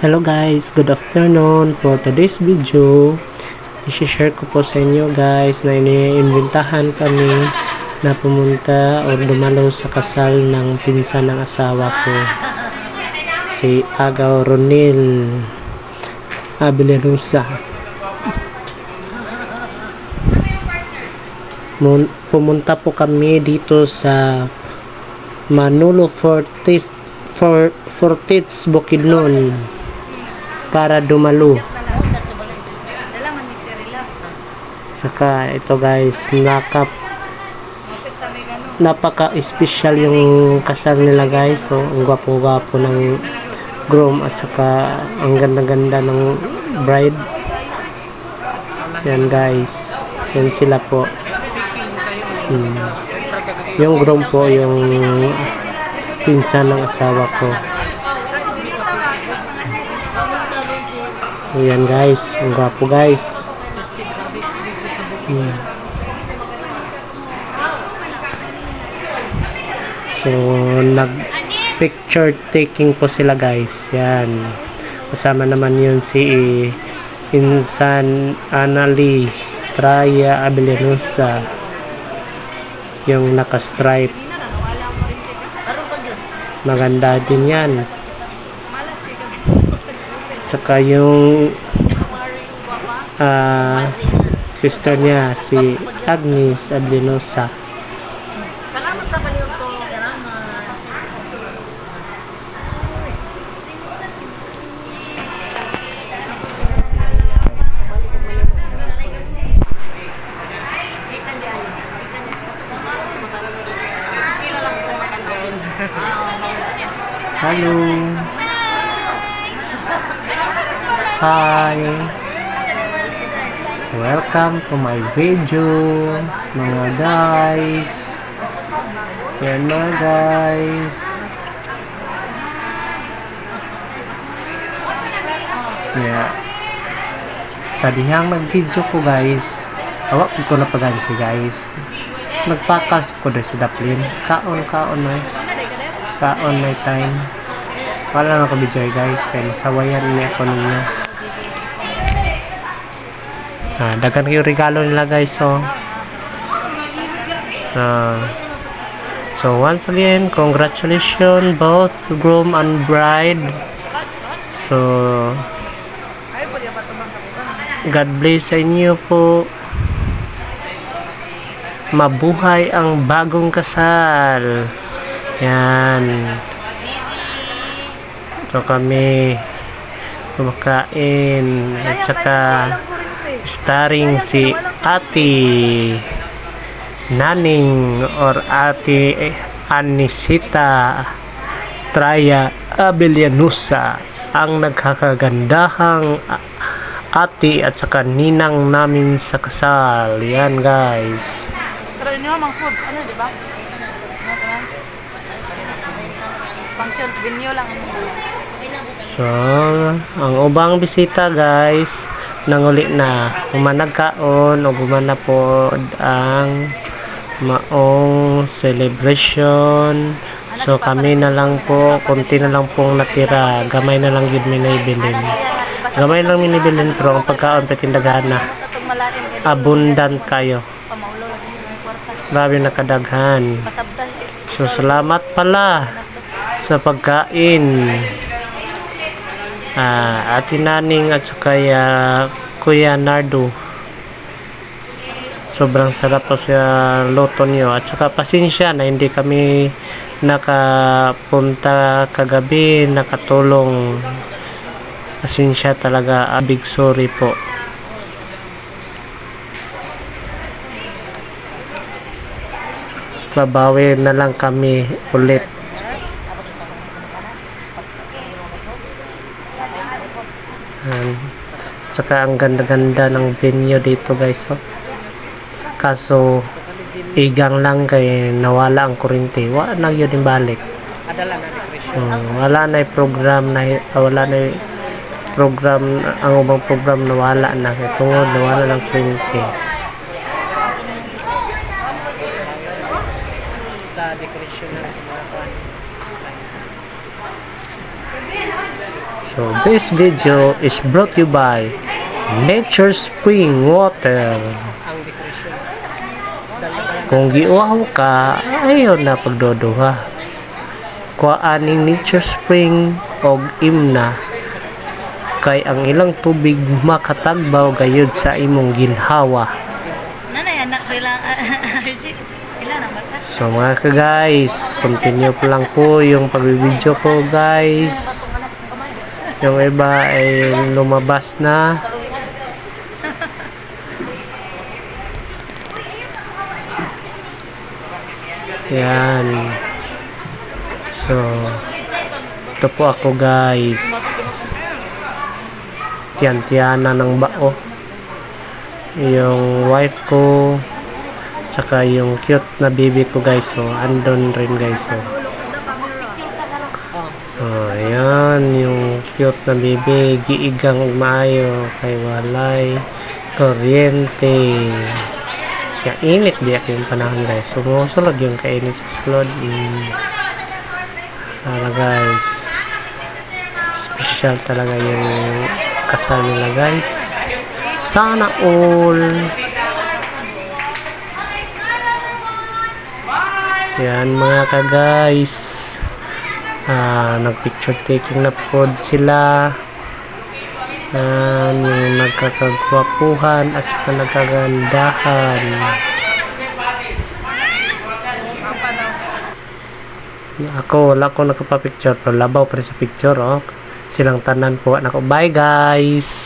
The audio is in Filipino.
Hello guys, good afternoon. For today's video, i-share ko po sa inyo guys na iniimbentahan kami na pumunta o dumalo sa kasal ng pinsan ng asawa ko. Si Agaw Ronil Abilerusa. Mun- Pumunta po kami dito sa Manolo Fortis for Fortits Bukidnon para dumalo. Saka ito guys, nakap napaka-special yung kasal nila guys. So, ang gwapo-gwapo ng groom at saka ang ganda-ganda ng bride. Yan guys. Yan sila po. Hmm. Yung groom po, yung pinsan ng asawa ko. Ayan guys, ang gwapo guys. Hmm. So, nag picture taking po sila guys. Yan. Kasama naman yun si Insan Anali Traya Abelenosa. Yung naka-stripe. Maganda din yan. Tsaka yung ah, sister niya, si Agnes Abelenosa. Salamat sa. Salamat. Hello. Hi. Welcome to my video, mga guys. Yan mga guys. Yeah. Sa dihang nag-video ko guys, awak ko na pagansi guys. Nagpakas ko dahil sa daplin. Kaon-kaon na kaon may time wala na ko video guys kaya nasawayan niya ako ninyo ah, dagan yung regalo nila guys so ah, so once again congratulations both groom and bride. So. God bless sa inyo po. Mabuhay ang bagong kasal. Yan. So kami kumakain at saka starring si Ate Naning or Ate Anisita Traya Abelianusa ang nagkakagandahang ate at saka ninang namin sa kasal yan guys Pero inyo mang foods ano di ba? Function venue lang. So, ang ubang bisita guys, nanguli na. Humanag kaon o gumana po ang maong celebration. So, kami na lang po, konti na lang pong natira. Gamay na lang yun minaibilin. Gamay lang minibilin pero ang pagkaon petindagahan na. Abundant kayo. Grabe nakadaghan. So, salamat pala sa pagkain. Ah, Ate Naning at saka ah, Kuya Nardo. Sobrang sarap po sa loto nyo. At saka pasensya na hindi kami nakapunta kagabi, nakatulong. Pasensya talaga. A big sorry po. Babawi na lang kami ulit. Ayan. Tsaka ang ganda-ganda ng venue dito guys. Oh. Kaso igang lang kay nawala ang kuryente. Wala na yun yung balik. Hmm, wala na yung program na wala na program ang ubang program nawala na kay tungod nawala ng kuryente. sa decoration ng mga So this video is brought to you by Nature Spring Water. Kung giuhaw ka, ayaw na pagdoduha. Kuhaan Nature Spring og imna kay ang ilang tubig makatagbaw gayud sa imong ginhawa. Nanay, anak sila? So mga ka guys, continue pa lang po yung pagbibideo ko guys. Yung iba ay lumabas na. Yan. So, ito po ako guys. Tiyan-tiyana ng bao. Yung wife ko, Tsaka yung cute na baby ko guys. So, andon rin guys. So, oh, ayan. Cute na baby. Giigang maayo. Kay walay. Kuryente. Ya, init biya yung panahon guys. So, musulod yung kainit sa sulod. Mm. Para guys. Special talaga yung kasal nila guys. Sana all. Yan mga ka guys. Ah, nag-picture taking na po sila. Yan, yung nagkakagwapuhan at saka nagkagandahan. Ako, wala ko nakapapicture pero labaw pa rin sa picture, oh. Silang tanan po. Nako, bye guys!